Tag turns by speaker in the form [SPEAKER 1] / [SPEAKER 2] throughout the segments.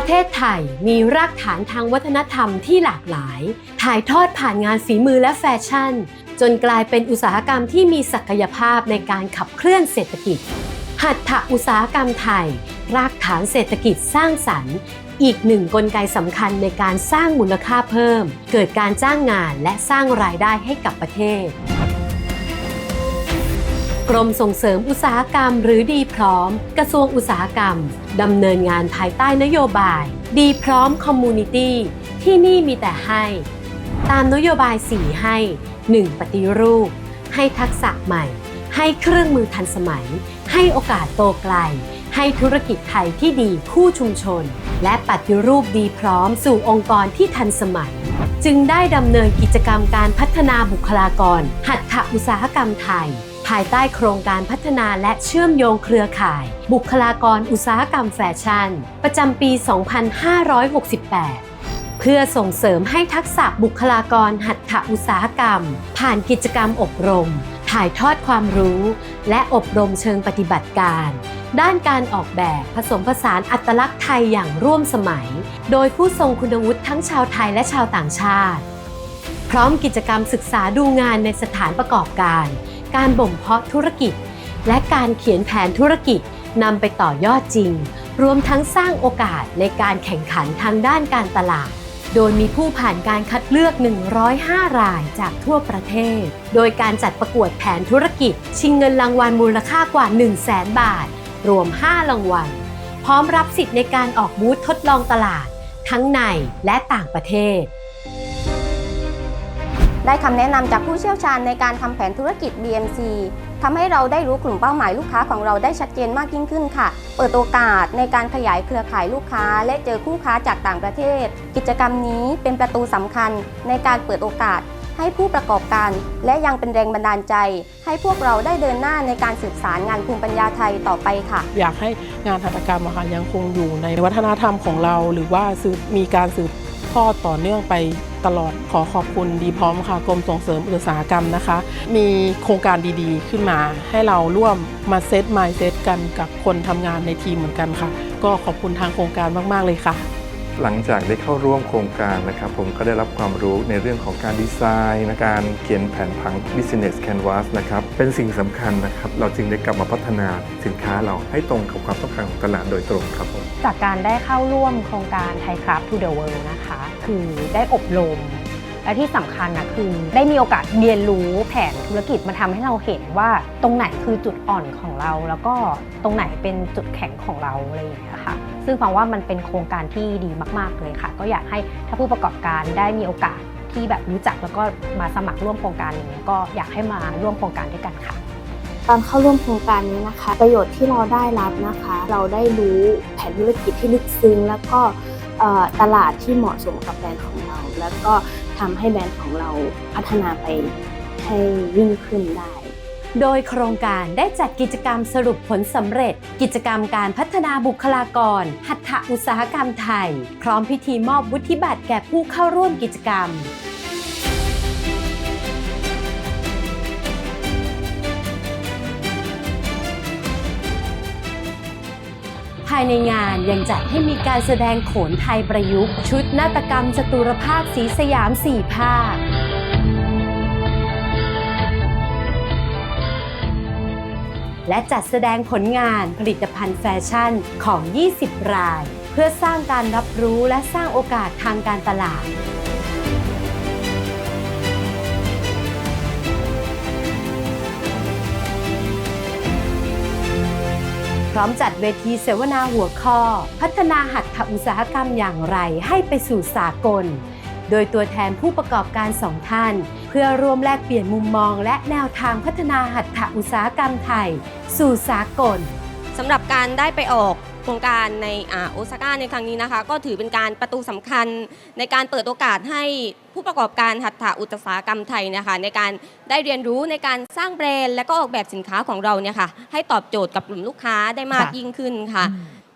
[SPEAKER 1] ประเทศไทยมีรากฐานทางวัฒนธรรมที่หลากหลาย ถ่ายทอดผ่านงานฝีมือและแฟชั่น จนกลายเป็นอุตสาหกรรมที่มีศักยภาพในการขับเคลื่อนเศรษฐกิจ หัตถอุตสาหกรรมไทย รากฐานเศรษฐกิจสร้างสรรค์ อีกหนึ่งกลไกสำคัญในการสร้างมูลค่าเพิ่ม เกิดการจ้างงานและสร้างรายได้ให้กับประเทศ กรมส่งเสริมอุตสาหกรรมหรือดีพร้อม กระทรวงอุตสาหกรรมดำเนินงานภายใต้นโยบาย ดีพร้อมคอมมูนิตี้ที่นี่มีแต่ให้ ตามนโยบาย 4 ให้ 1. ปฏิรูป ให้ทักษะใหม่ ให้เครื่องมือทันสมัย ให้โอกาสโตไกล ให้ธุรกิจไทยที่ดีคู่ชุมชน และปฏิรูปดีพร้อมสู่องค์กรที่ทันสมัยจึงได้ดำเนินกิจกรรมการพัฒนาบุคลากร หัตถอุตสาหกรรมไทย ภายใต้โครงการพัฒนาและเชื่อมโยงเครือข่าย บุคลากรอุตสาหกรรมแฟชั่น ประจำปี 2568เพื่อส่งเสริมให้ทักษะบุคลากรหัตถอุตสาหกรรม ผ่านกิจกรรมอบรม ถ่ายทอดความรู้ และอบรมเชิงปฏิบัติการ ด้านการออกแบบผสมผสานอัตลักษณ์ไทยอย่างร่วมสมัย โดยผู้ทรงคุณวุฒิทั้งชาวไทยและชาวต่างชาติ พร้อมกิจกรรมศึกษาดูงานในสถานประกอบการ การบ่มเพาะธุรกิจ และการเขียนแผนธุรกิจนำไปต่อยอดจริง รวมทั้งสร้างโอกาสในการแข่งขันทางด้านการตลาด โดยมีผู้ผ่านการคัดเลือก 105 รายจากทั่วประเทศ โดยการจัดประกวดแผนธุรกิจ ชิงเงินรางวัลมูลค่ากว่า 1 0 0 0 0แบาท รวม 5 รางวัล พร้อมรับสิทธิ์ในการออกบูธทดลองตลาด ทั้งในและต่างประเทศ
[SPEAKER 2] ได้คำแนะนำจากผู้เชี่ยวชาญในการทำแผนธุรกิจ BMC ทำให้เราได้รู้กลุ่มเป้าหมายลูกค้าของเราได้ชัดเจนมากยิ่งขึ้นค่ะ เปิดโอกาสในการขยายเครือข่ายลูกค้า และเจอคู่ค้าจากต่างประเทศ กิจกรรมนี้เป็นประตูสำคัญในการเปิดโอกาสให้ผู้ประกอบการ และยังเป็นแรงบันดาลใจ ให้พวกเราได้เดินหน้าในการสืบสารงานภูมิปัญญาไทยต่อไปค่ะ
[SPEAKER 3] อยากให้งานหัตถกรรมอะค่ะยังคงอยู่ในวัฒนธรรมของเรา หรือว่าสืบมีการสืบทอดต่อเนื่องไป ตลอดขอขอบคุณดีพร้อมค่ะกรมส่งเสริมอุตสาหกรรมนะคะ มีโครงการดีๆ ขึ้นมาให้เราร่วมมาเซตไมล์เซตกันกับคนทำงานในทีมเหมือนกันค่ะ ก็ขอบคุณทางโครงการมาก ๆ เลยค่ะ
[SPEAKER 4] หลังจากได้เข้าร่วมโครงการนะครับผมก็ได้รับความรู้ในเรื่องของการดีไซน์ การเขียนแผนผัง Business Canvas นะครับ เป็นสิ่งสำคัญนะครับ เราจึงได้กลับมาพัฒนาสินค้าเราให้ตรงกับความต้องการของตลาดโดยตรงครับผม
[SPEAKER 5] จากการได้เข้าร่วมโครงการไทยครับทูเดอะเวิลด์นะคะ คือได้อบรมและที่สำคัญนะคือ ได้มีโอกาสเรียนรู้แผนธุรกิจมาทำให้เราเห็นว่าตรงไหนคือจุดอ่อนของเรา แล้วก็ตรงไหนเป็นจุดแข็งของเราอะไรอย่างเงี้ยค่ะซึ่งฟังว่ามันเป็นโครงการที่ดีมาก ๆเลยค่ะ ก็อยากให้ถ้าผู้ประกอบการได้มีโอกาส ที่แบบรู้จักแล้วก็มาสมัครร่วมโครงการอย่างเงี้ยก็อยากให้มาร่วมโครงการด้วยกันค่ะ
[SPEAKER 6] ตอนเข้าร่วมโครงการนี้นะคะ ประโยชน์ที่เราได้รับนะคะ เราได้รู้แผนธุรกิจที่ลึกซึ้ง แล้วก็เอ่อตลาดที่เหมาะสมกับแบรนด์ของเรา แล้วก็ทำให้แบรนด์ของเราพัฒนาไปให้ยิ่งขึ้นได้
[SPEAKER 1] โดยโครงการได้จัดกิจกรรมสรุปผลสำเร็จ กิจกรรมการพัฒนาบุคลากร หัตถอุตสาหกรรมไทย พร้อมพิธีมอบวุฒิบัตรแก่ผู้เข้าร่วมกิจกรรมายในงานยังจัดให้มีการแสดงโขนไทยประยุกต์ ชุดนาฏกรรมจตุรภาคสีสยามสี่ภาคและจัดแสดงผลงานผลิตภัณฑ์แฟชั่นของ 20 ราย เพื่อสร้างการรับรู้และสร้างโอกาสทางการตลาด ร้อมจัดเวทีเสวนาหัวข้อ พัฒนาหัตถอุตสาหกรรมอย่างไรให้ไปสู่สากล โดยตัวแทนผู้ประกอบการสองท่าน เพื่อร่วมแลกเปลี่ยนมุมมอง และแนวทางพัฒนาหัตถอุตสาหกรรมไทย สู่สากล
[SPEAKER 2] สำหรับการได้ไปออก ครงการในอาโอซาก้าในครั้งนี้นะคะ ก็ถือเป็นการประตูสำคัญในการเปิดโอกาสให้ผู้ประกอบการหัตถอุตสาหกรรมไทยเนะคะ ในการได้เรียนรู้ในการสร้างแบรนด์ และก็ออกแบบสินค้าของเราเนี่ยค่ะให้ตอบโจทย์กับกลุ่มลูกค้าได้มาก
[SPEAKER 3] ค่ะ
[SPEAKER 2] ยิ่งขึ้นค่ะ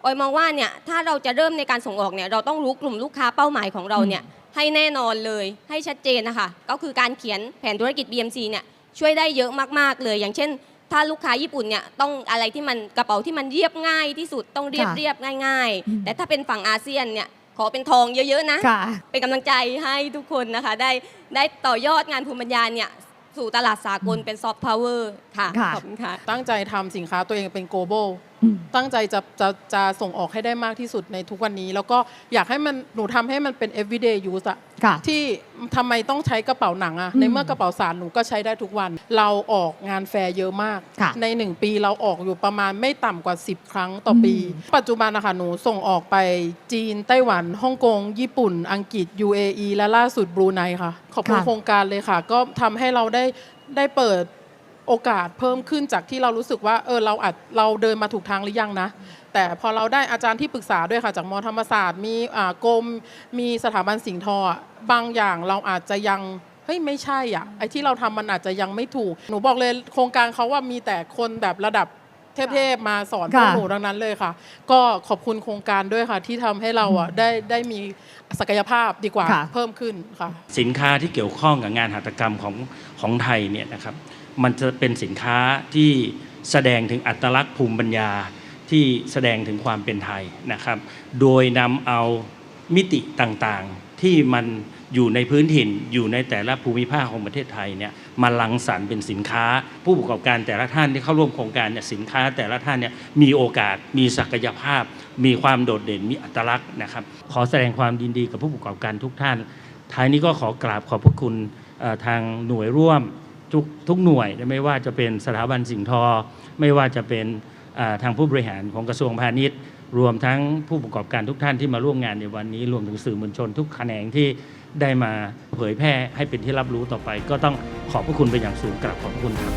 [SPEAKER 2] ออยมองว่าเนี่ยถ้าเราจะเริ่มในการส่งออกเนี่ยเราต้องรู้กลุ่มลูกค้าเป้าหมายของเราเนี่ยให้แน่นอนเลยให้ชัดเจนนะคะ ก็คือการเขียนแผนธุรกิจ BMC เนี่ยช่วยได้เยอะมาก ๆ เลย อย่างเช่น ถ้าลูกค้าญี่ปุ่นเนี่ยต้องอะไรที่มันกระเป๋าที่มันเรียบง่ายที่สุดต้องเรียบ
[SPEAKER 7] ค่ะ
[SPEAKER 2] เรียบง่าย
[SPEAKER 7] อืม
[SPEAKER 2] ๆ แต่ถ้าเป็นฝั่งอาเซียนเนี่ยขอเป็นทองเยอะๆนะ
[SPEAKER 7] ค่ะ
[SPEAKER 2] เป็นกำลังใจให้ทุกคนนะคะ ได้ได้ต่อยอดงานภูมิปัญญาเนี่ยสู่ตลาดสากลเป็นซอฟต์พาวเวอร์ค่ะ
[SPEAKER 7] ค่ะ
[SPEAKER 2] ขอบคุณค่ะ
[SPEAKER 3] ตั้งใจทำสินค้าตัวเองเป็น global
[SPEAKER 7] อืม
[SPEAKER 3] ตั้งใจจะจะจะส่งออกให้ได้มากที่สุดในทุกวันนี้ แล้วก็อยากให้มันหนูทำให้มันเป็น everyday use อะ
[SPEAKER 7] ค่ะ
[SPEAKER 3] ที่ทำไมต้องใช้กระเป๋าหนังอะ
[SPEAKER 7] อืม
[SPEAKER 3] ในเมื่อกระเป๋าสารหนูก็ใช้ได้ทุกวัน เราออกงานแฟร์เยอะมาก
[SPEAKER 7] ค่ะ
[SPEAKER 3] ในหนึ่งปีเราออกอยู่ประมาณไม่ต่ำกว่า 10 ครั้งต่อปี
[SPEAKER 7] อืม
[SPEAKER 3] ปัจจุบันนะคะหนูส่งออกไปจีนไต้หวันฮ่องกง ญี่ปุ่น อังกฤษ UAE และล่าสุดบรูไนค่ะ ขอบคุณโครงการเลยค่ะ ก็ทำให้เราได้ได้เปิด โอกาสเพิ่มขึ้นจากที่เรารู้สึกว่าเออเราอาจเราเดินมาถูกทางหรือยังนะ แต่พอเราได้อาจารย์ที่ปรึกษาด้วยค่ะจากมธรรมศาสตร์ มีอ่ากรมมีสถาบันสิงห์ทออะบางอย่างเราอาจจะยังเฮ้ยไม่ใช่อะไอ้ที่เราทำมันอาจจะยังไม่ถูก หนูบอกเลยโครงการเขาว่ามีแต่คนแบบระดับเทพๆมาสอนพวก
[SPEAKER 7] ค่ะ
[SPEAKER 3] หนูดังนั้นเลยค่ะ ก็ขอบคุณโครงการด้วยค่ะ ที่ทำให้เราอะได้ได้มีศักยภาพดีกว่า
[SPEAKER 7] ค่ะ
[SPEAKER 3] เพิ่มขึ้นค่ะ
[SPEAKER 8] สินค้าที่เกี่ยวข้องกับงานหัตถกรรมของของไทยเนี่ยนะครับ มันจะเป็นสินค้าที่แสดงถึงอัตลักษณ์ภูมิปัญญาที่แสดงถึงความเป็นไทยนะครับ โดยนำเอามิติต่างๆที่มันอยู่ในพื้นถิ่นอยู่ในแต่ละภูมิภาคของประเทศไทยเนี่ยมาลังสรรค์เป็นสินค้า ผู้ประกอบการแต่ละท่านที่เข้าร่วมโครงการเนี่ยสินค้าแต่ละท่านเนี่ยมีโอกาสมีศักยภาพ มีความโดดเด่นมีอัตลักษณ์นะครับ ขอแสดงความยินดีกับผู้ประกอบการทุกท่าน ท้ายนี้ก็ขอกราบขอบพระคุณทางหน่วยร่วม ทุกทุกหน่วย ไม่ว่าจะเป็นสถาบันสิ่งทอ ไม่ว่าจะเป็นทางผู้บริหารของกระทรวงพาณิชย์ รวมทั้งผู้ประกอบการทุกท่านที่มาร่วมงานในวันนี้ รวมถึงสื่อมวลชนทุกแขนงที่ได้มาเผยแพร่ให้เป็นที่รับรู้ต่อไป ก็ต้องขอบพระคุณเป็นอย่างสูงกราบขอบพระคุณครับ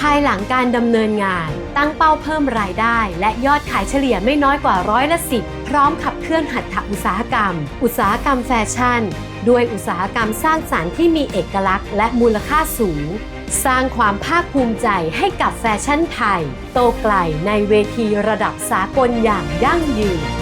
[SPEAKER 1] ภายหลังการดำเนินงาน ตั้งเป้าเพิ่มรายได้ และยอดขายเฉลี่ยไม่น้อยกว่าร้อยละสิบพร้อมขับเคลื่อนหัตถอุตสาหกรรม อุตสาหกรรมแฟชั่น ด้วยอุตสาหกรรมสร้างสารรค์ที่มีเอกลักษณ์และมูลค่าสูง สร้างความภาคภูมิใจให้กับแฟชั่นไทย โตไกลในเวทีระดับสากลอย่างยั่งยืน